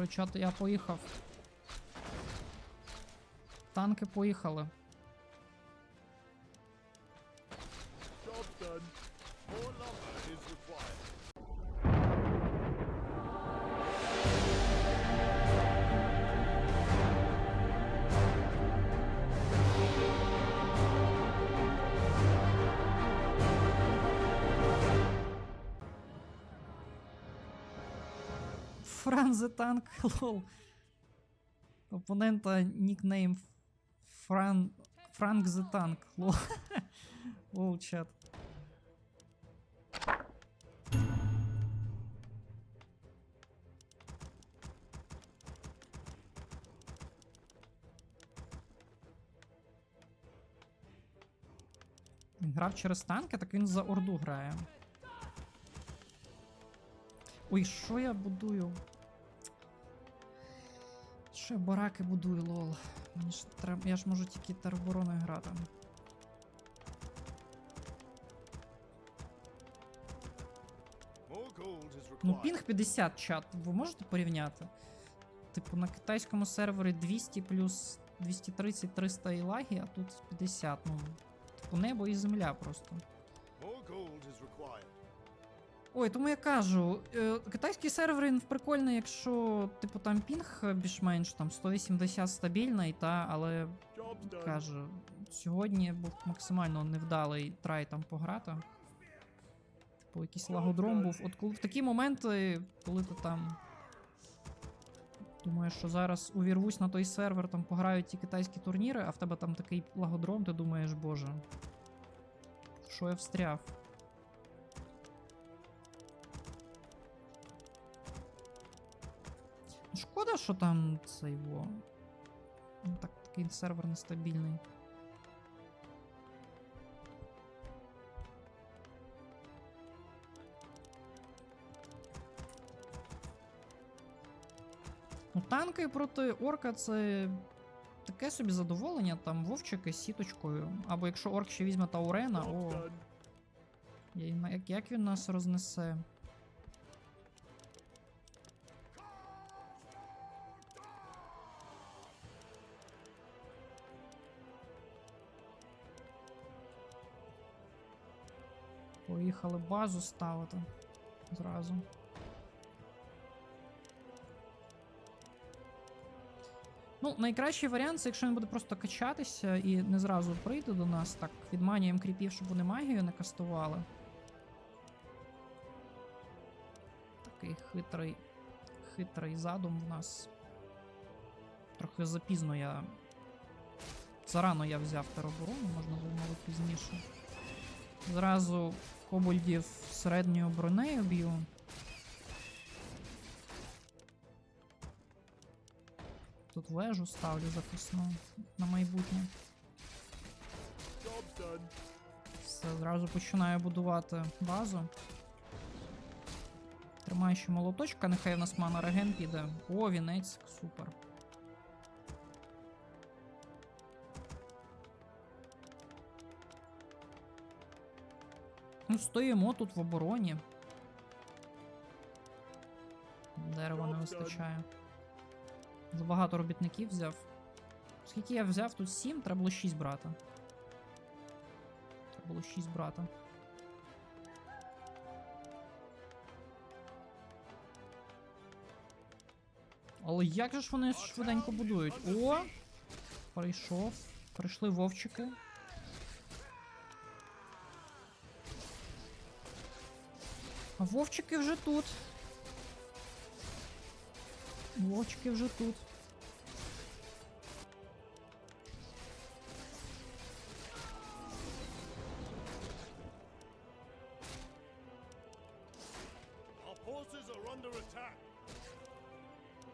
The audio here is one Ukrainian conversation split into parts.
Добре, чат, я поїхав. Танки поїхали. Job done. More lumber is required. The Tank, лол. Опонента нікнейм Фран... Франк the Tank, лол. Лол, чат. Він грав через танки, так він за орду грає. Ой, що я будую? Що я бараки будую, лол. Мені ж треба. Я ж можу тільки теробороною грати. Ну, пінг 50 чат, ви можете порівняти? Типу, на китайському сервері 200 плюс 230 300 і лаги, а тут 50. Ну, типу, небо і земля просто. More gold is required. Ой, тому я кажу, е, китайський сервер він прикольний, якщо, типу, там пінг е, більш-менш там 180 стабільний, та, але кажу, сьогодні був максимально невдалий трай там пограти. Типу, якийсь лагодром був. От коли в такі моменти, коли ти там. Думаєш, що зараз увірвусь на той сервер, там пограють ті китайські турніри, а в тебе там такий лагодром, ти думаєш, боже. Що я встряв? Що там цей во. Ну, Так, такий сервер нестабільний. Ну, танки проти орка це таке собі задоволення, там вовчики з сіточкою. Або якщо орк ще візьме Таурена, о, як, як він нас рознесе. Поїхали базу ставити зразу. Ну, найкращий варіант це якщо він буде просто качатися і не зразу прийде до нас, так, відманюємо кріпів, щоб вони магію не кастували. Такий хитрий, хитрий задум в нас. Трохи запізно я. Зарано я взяв тероборону, можна було мабуть пізніше. Зразу кобальдів середньою бронею б'ю. Тут вежу ставлю захисну на майбутнє. Все, зразу починаю будувати базу. Тримаю ще молоточка, нехай в нас мана реген піде. О, вінець, супер. Ну, стоїмо тут в обороні. Дерева не вистачає. Забагато робітників взяв. Скільки я взяв тут 7, треба було 6 брати. Треба було 6 брати. Але як же ж вони швиденько будують? О! Прийшов. Прийшли вовчики. Вовчики вже тут. Вовчики вже тут.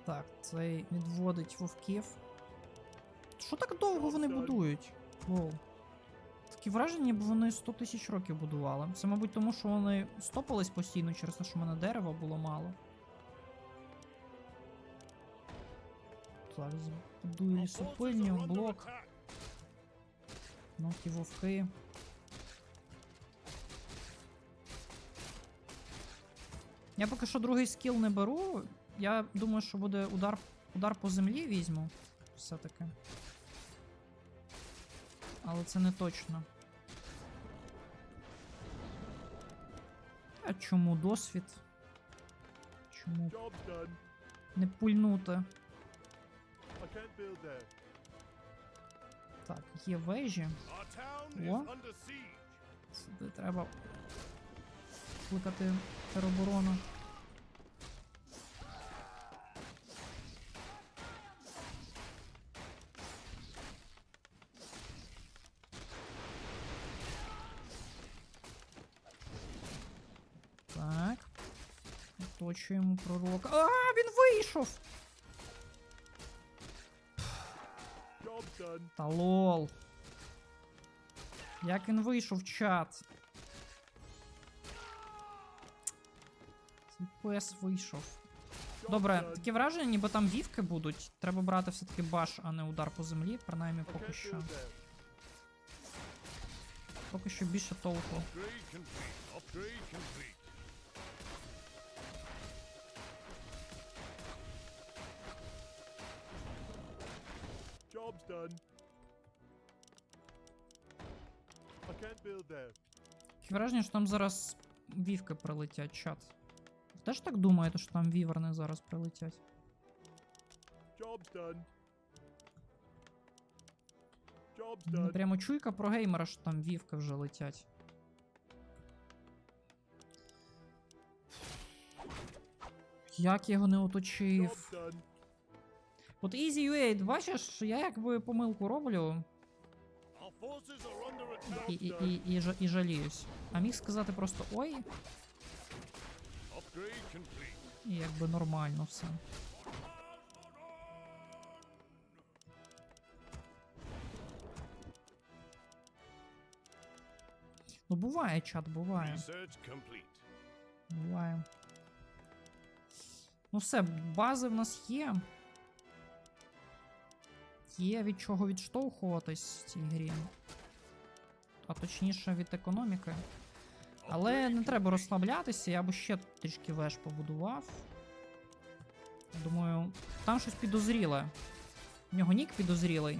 Так, цей відводить вовків. Що так довго вони будують? Лол. Такі враження, ніби вони 100 тисяч років будували. Це, мабуть, тому що вони стопались постійно через те, що в мене дерева було мало. Так, збудую under блок, ну ті вовки. Я поки що другий скіл не беру. я думаю, що буде удар, удар по землі візьму. Все-таки. Але це не точно. А чому досвід? Чому не пульнути? Так, є вежі. Siege. Сюди треба кликати тероборону. Так. Оточуємо пророка. А, він вийшов! Та лол. Як він вийшов в чат? Пес вийшов. Добре, таке враження, ніби там вівки будуть. Треба брати все-таки баш, а не удар по землі, принаймні поки що. Поки що більше толку. Job's done. I can't build there. Таке враження, що там зараз вівки прилетять, чат. Ви Теж так думаєте, що там віверни зараз прилетять? Job's done. Job's Ну, done. прямо чуйка про геймера, що там вівки вже летять. Як я його не оточив? Job's done. От Easy UA, бачиш, я якби помилку роблю і, і, і, і, і жаліюсь. А міг сказати просто ой, і якби нормально все. Ну буває, чат, буває. Буває. Ну все, бази в нас є. Є від чого відштовхуватись в цій грі. А точніше від економіки. Але не треба розслаблятися, я б ще трішки веж побудував. Думаю, там щось підозріле. В нього нік підозрілий.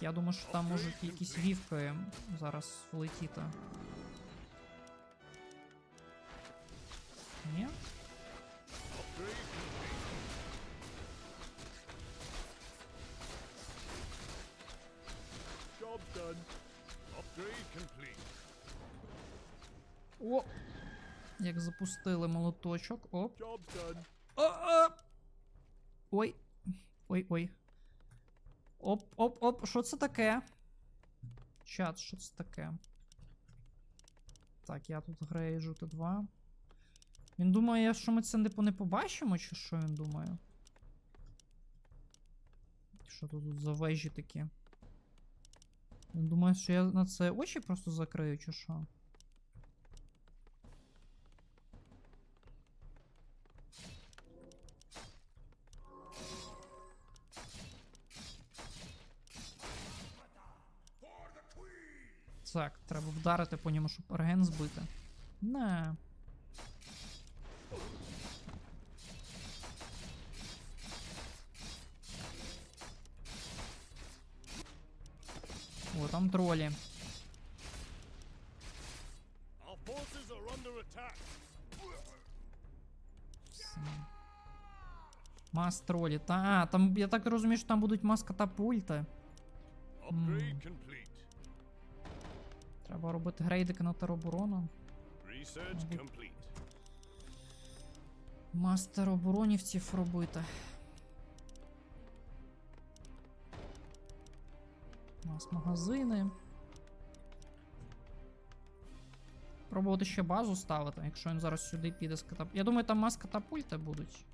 Я думаю, що там можуть якісь вівки зараз влетіти. Ні? О! Як запустили молоточок. Оп. Job's done. О-о! Ой. Ой-ой. Оп-оп-оп, що це таке? Чат, що це таке? Так, я тут грейжу Т2. Він думає, що ми це не, не побачимо, чи що він думає? Що тут, тут за вежі такі? Він думає, що я на це очі просто закрию, чи що? Так, треба вдарити по ньому, щоб реген збити. Не. Там тролі. Мас тролі. Та, там, я так розумію, що там будуть мас катапульти. Hmm. Треба робити грейдики на тероборону. Мастер оборонівців робити. Нас магазини. Пробувати ще базу ставити, якщо він зараз сюди піде з катап... Я думаю, там мас катапульти будуть.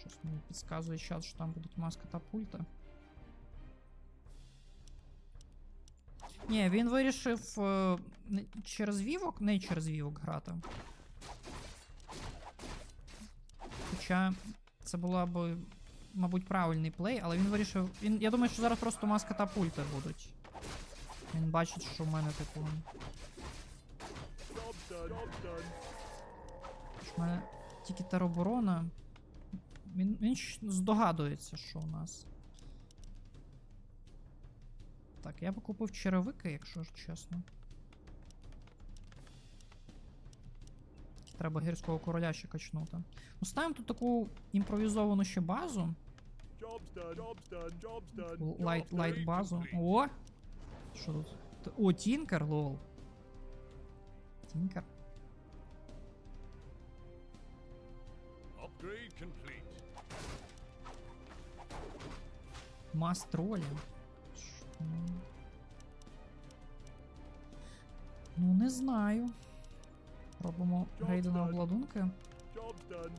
Щось мені підказує час, що там будуть мас катапульти. Ні, він вирішив е, через вівок, не через вівок грати. Хоча це була б, мабуть, правильний плей, але він вирішив. Він, я думаю, що зараз просто мас катапульти будуть. Він бачить, що в мене що в мене тільки тероборона. Він, він здогадується, що у нас. Так, я би купив черевики, якщо ж чесно. Треба гірського короля ще качнути. Ну, ставимо тут таку імпровізовану ще базу. Лайт, лайт базу. О! Що тут? О, Тінкер, лол. Тінкер. Мас тролі. Ну, не знаю. Робимо рейди на обладунки. Job's done.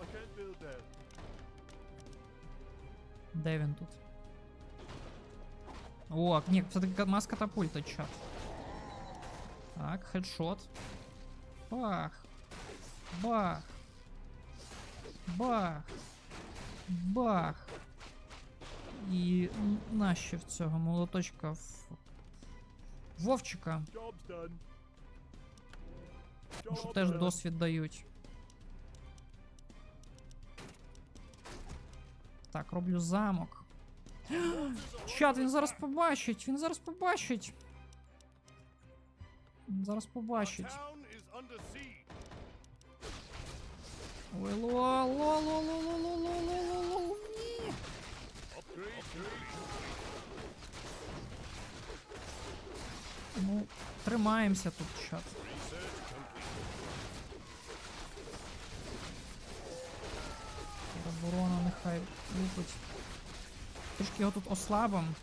I can't build that. Де він тут? О, ні, все-таки мас катапульта, чат. Так, хедшот. Бах. Бах. Бах. Бах. І н- нащо в цього молоточка в. Вовчика. Ну, Що теж досвід дають. Так, роблю замок. Чат, він зараз побачить, він зараз побачить. Він зараз побачить. Ой, ло, ло, ло, ло, ло, ло, ло, ло, ло, ні. Ну, тримаємося тут, чат. Research complete. Оборона нехай лупить. Трішки його тут ослабим.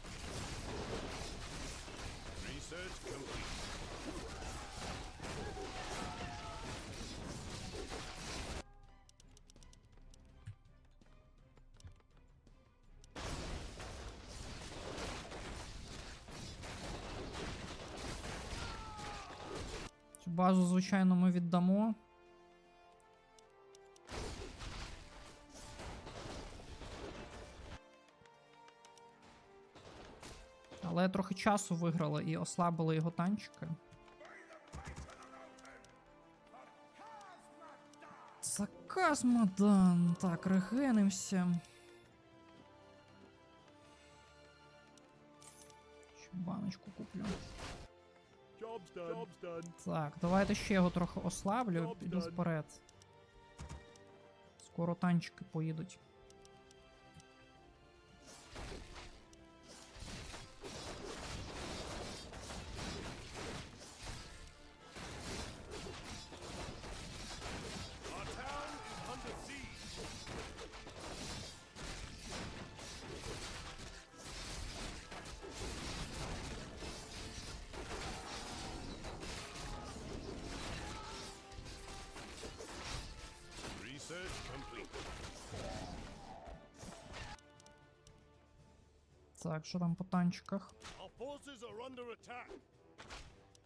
Базу, звичайно, ми віддамо. Трохи часу виграли і ослабили його танчики. Заказ, мадан. Так, регенимося. Ще баночку куплю. Так, давайте ще його трохи ослаблю, піду вперед. Скоро танчики поїдуть. Так, що там по танчиках?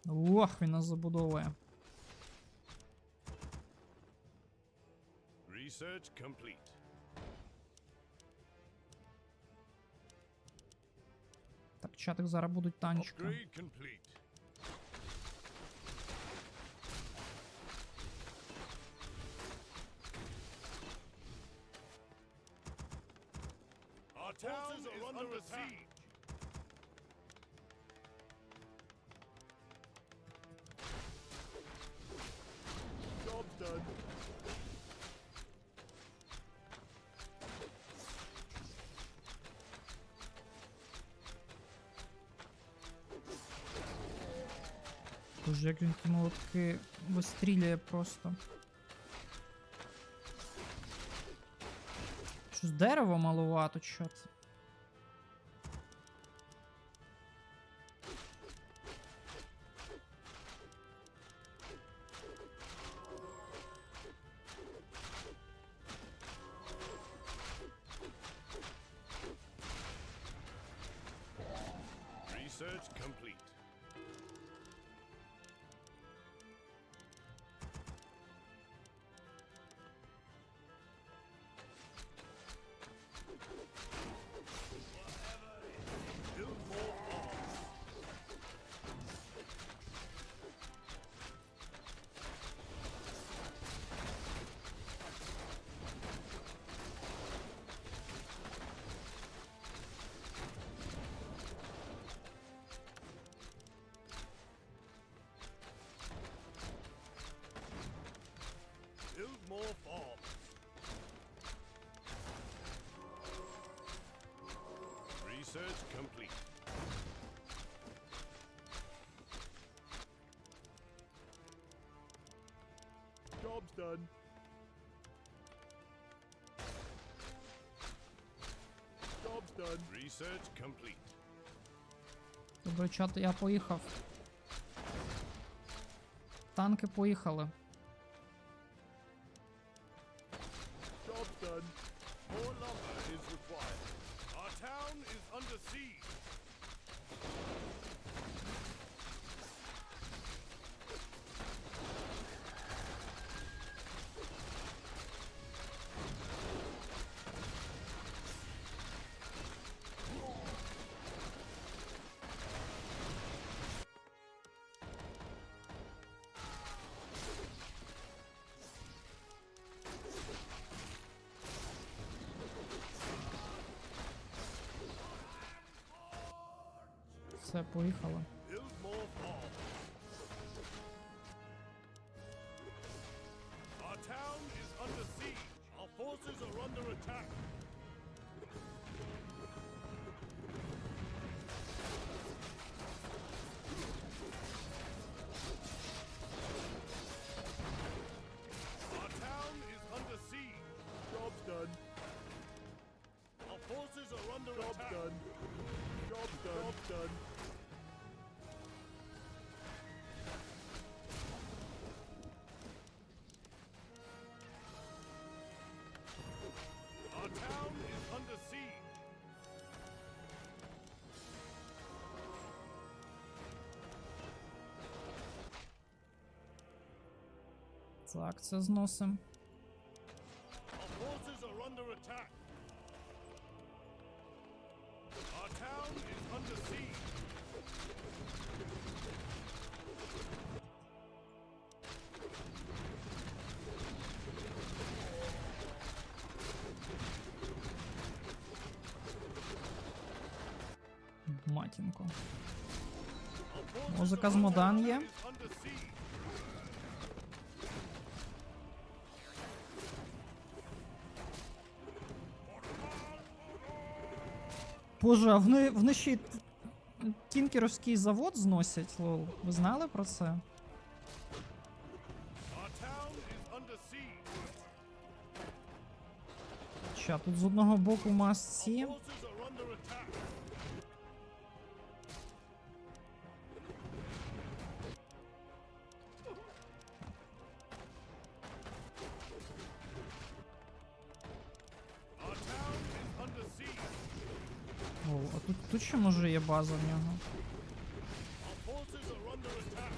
Ох, він нас забудовує. Research complete. Так, чатик зараз будуть танчики. town is under siege. Job's done. Боже, як він ті молотки вистрілює просто. Щось дерево малувато, що це? Done. Job's done. Research complete. Добре, чат, я поїхав. Танки поїхали. Все, поїхали. Build more farms. Our town is under siege. Our forces are under attack. Так, це зносим. Матінко. Музика з Модан є. Боже, а вони вони ще й кінкеровський завод зносять, лол. Ви знали про це? Ча, тут з одного боку Мас 7. Тут, тут ще може є база в нього. Our forces are under attack.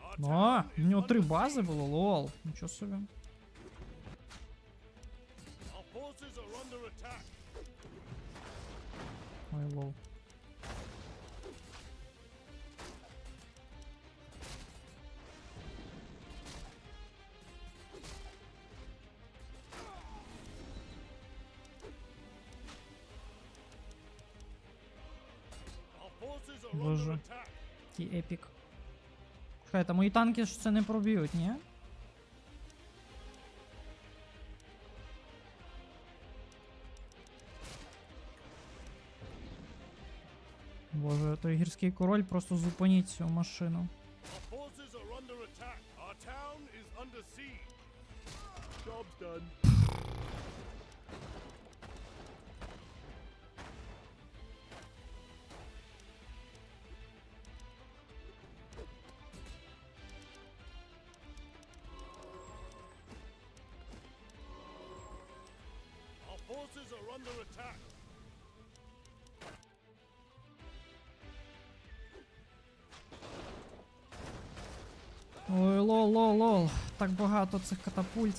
Our О, town в is нього три under бази siege. було, лол. Нічого собі. Який епік. Чекайте, мої танки ж це не проб'ють, ні? Боже, той гірський король просто зупиніть цю машину. Ой, лол, лол, лол. Так багато цих катапульт.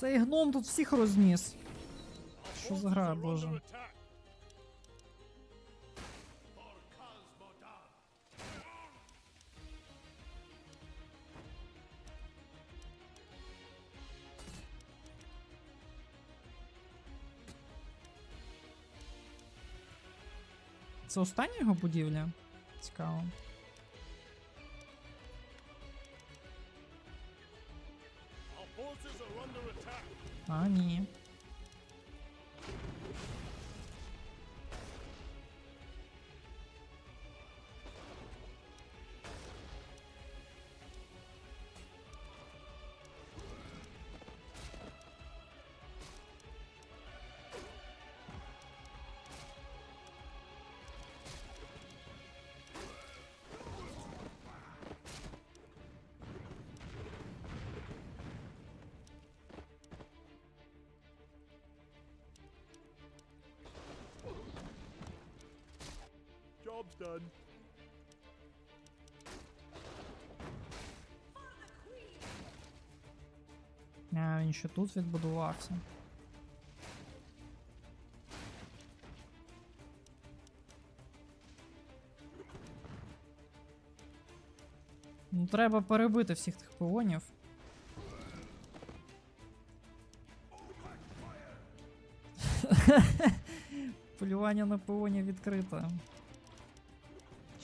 Цей гном тут всіх розніс. Що за гра, боже? Це остання його будівля? Цікаво. Attack. А, done. А, він ще тут відбудувався. Ну, треба перебити всіх тих пионів. Полювання на пионів відкрите.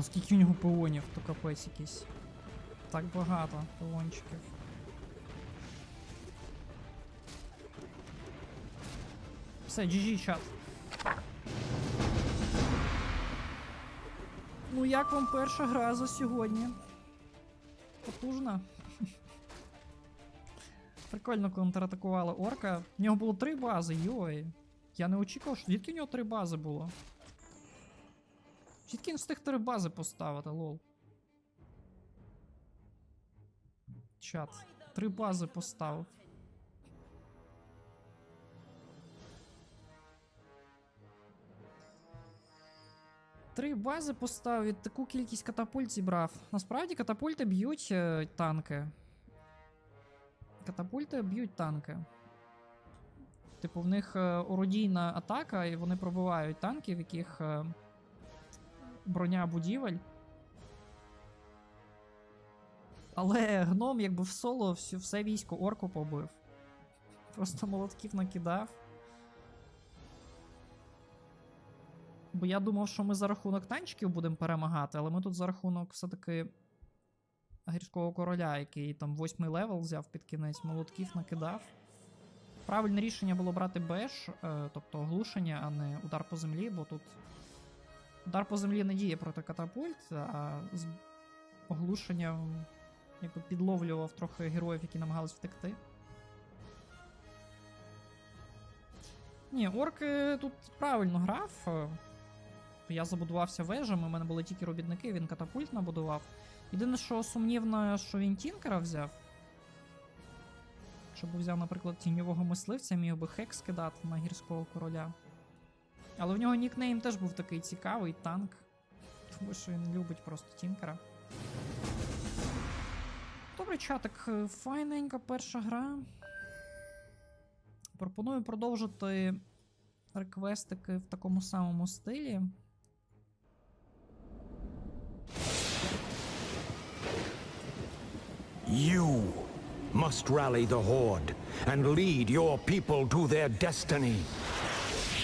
Але скільки у нього пионів, то капець якийсь. Так багато пиончиків. Все, GG, чат. Ну як вам перша гра за сьогодні? Потужна. Прикольно контратакували орка. В нього було три бази, йой. Я не очікував, що звідки в нього три бази було. Звідки він встиг три бази поставити, лол. Чат. Три бази поставив. Три бази поставив і таку кількість катапульт зібрав. Насправді катапульти б'ють е, танки. Катапульти б'ють танки. Типу, в них е, орудійна атака, і вони пробивають танки, в яких е, броня будівель. Але гном, якби в соло всю, все військо орку побив. Просто молотків накидав. Бо я думав, що ми за рахунок танчиків будемо перемагати, але ми тут за рахунок все-таки гірського короля, який там восьмий левел взяв під кінець, молотків накидав. Правильне рішення було брати беш, е, тобто оглушення, а не удар по землі, бо тут удар по землі не діє проти катапульт, а з оглушенням якби підловлював трохи героїв, які намагались втекти. Ні, орк е, тут правильно грав. Я забудувався вежами, у мене були тільки робітники, він катапульт набудував. Єдине, що сумнівно, що він тінкера взяв. Щоб взяв, наприклад, тіньового мисливця, міг би хек скидати на гірського короля. Але в нього нікнейм теж був такий цікавий танк. Тому що він любить просто тінкера. Добре, чатик, е, файненька перша гра. Пропоную продовжити реквестики в такому самому стилі. You must rally the Horde and lead your people to their destiny.